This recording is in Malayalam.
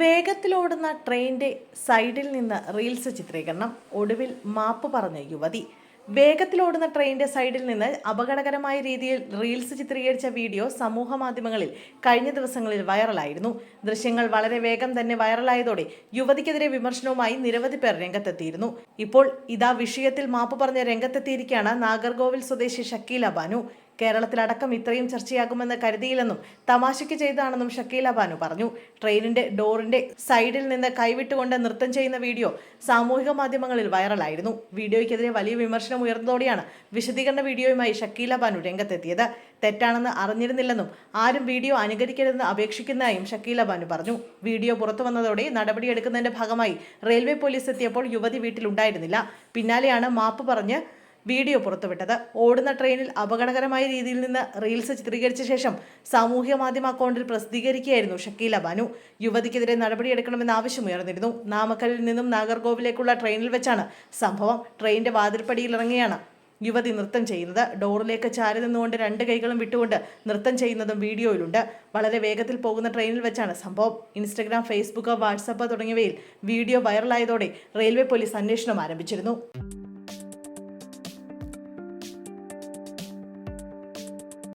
വേഗത്തിലോടുന്ന ട്രെയിന്റെ സൈഡിൽ നിന്ന് റീൽസ് ചിത്രീകരണം. ഒടുവിൽ മാപ്പ് പറഞ്ഞ യുവതി. വേഗത്തിലോടുന്ന ട്രെയിനിന്റെ സൈഡിൽ നിന്ന് അപകടകരമായ രീതിയിൽ റീൽസ് ചിത്രീകരിച്ച വീഡിയോ സമൂഹ മാധ്യമങ്ങളിൽ കഴിഞ്ഞ ദിവസങ്ങളിൽ വൈറലായിരുന്നു. ദൃശ്യങ്ങൾ വളരെ വേഗം തന്നെ വൈറലായതോടെ യുവതിക്കെതിരെ വിമർശനവുമായി നിരവധി പേർ രംഗത്തെത്തിയിരുന്നു. ഇപ്പോൾ ഇതാ വിഷയത്തിൽ മാപ്പ് പറഞ്ഞ രംഗത്തെത്തിയിരിക്കുകയാണ് നാഗർകോവിൽ സ്വദേശി ഷക്കീല ബാനു. കേരളത്തിലടക്കം ഇത്രയും ചർച്ചയാകുമെന്ന് കരുതിയില്ലെന്നും തമാശയ്ക്ക് ചെയ്താണെന്നും ഷക്കീല ബാനു പറഞ്ഞു. ട്രെയിനിന്റെ ഡോറിന്റെ സൈഡിൽ നിന്ന് കൈവിട്ടുകൊണ്ട് നൃത്തം ചെയ്യുന്ന വീഡിയോ സാമൂഹിക മാധ്യമങ്ങളിൽ വൈറലായിരുന്നു. വീഡിയോയ്ക്കെതിരെ വലിയ വിമർശനം ഉയർന്നതോടെയാണ് വിശദീകരണ വീഡിയോയുമായി ഷക്കീല ബാനു രംഗത്തെത്തിയത്. തെറ്റാണെന്ന് അറിഞ്ഞിരുന്നില്ലെന്നും ആരും വീഡിയോ അനുകരിക്കരുതെന്ന് അപേക്ഷിക്കുന്നതായും ഷക്കീല ബാനു പറഞ്ഞു. വീഡിയോ പുറത്തു വന്നതോടെ നടപടിയെടുക്കുന്നതിന്റെ ഭാഗമായി റെയിൽവേ പോലീസ് എത്തിയപ്പോൾ യുവതി വീട്ടിലുണ്ടായിരുന്നില്ല. പിന്നാലെയാണ് മാപ്പ് പറഞ്ഞ് വീഡിയോ പുറത്തുവിട്ടത്. ഓടുന്ന ട്രെയിനിൽ അപകടകരമായ രീതിയിൽ നിന്ന് റീൽസ് ചിത്രീകരിച്ച ശേഷം സാമൂഹ്യ മാധ്യമ അക്കൗണ്ടിൽ പ്രസിദ്ധീകരിക്കുകയായിരുന്നു ഷക്കീല ബാനു. യുവതിക്കെതിരെ നടപടിയെടുക്കണമെന്ന ആവശ്യമുയർന്നിരുന്നു നാമക്കലിൽ നിന്നും നാഗർകോവിലേക്കുള്ള ട്രെയിനിൽ വെച്ചാണ് സംഭവം. ട്രെയിനിന്റെ വാതിൽപ്പടിയിൽ ഇറങ്ങിയാണ് യുവതി നൃത്തം ചെയ്യുന്നത്. ഡോറിലേക്ക് ചാരി നിന്നുകൊണ്ട് രണ്ട് കൈകളും വിട്ടുകൊണ്ട് നൃത്തം ചെയ്യുന്നതും വീഡിയോയിലുണ്ട്. വളരെ വേഗത്തിൽ പോകുന്ന ട്രെയിനിൽ വെച്ചാണ് സംഭവം. ഇൻസ്റ്റഗ്രാം ഫേസ്ബുക്ക് വാട്സപ്പ് തുടങ്ങിയവയിൽ വീഡിയോ വൈറലായതോടെ റെയിൽവേ പോലീസ് അന്വേഷണം ആരംഭിച്ചിരുന്നു.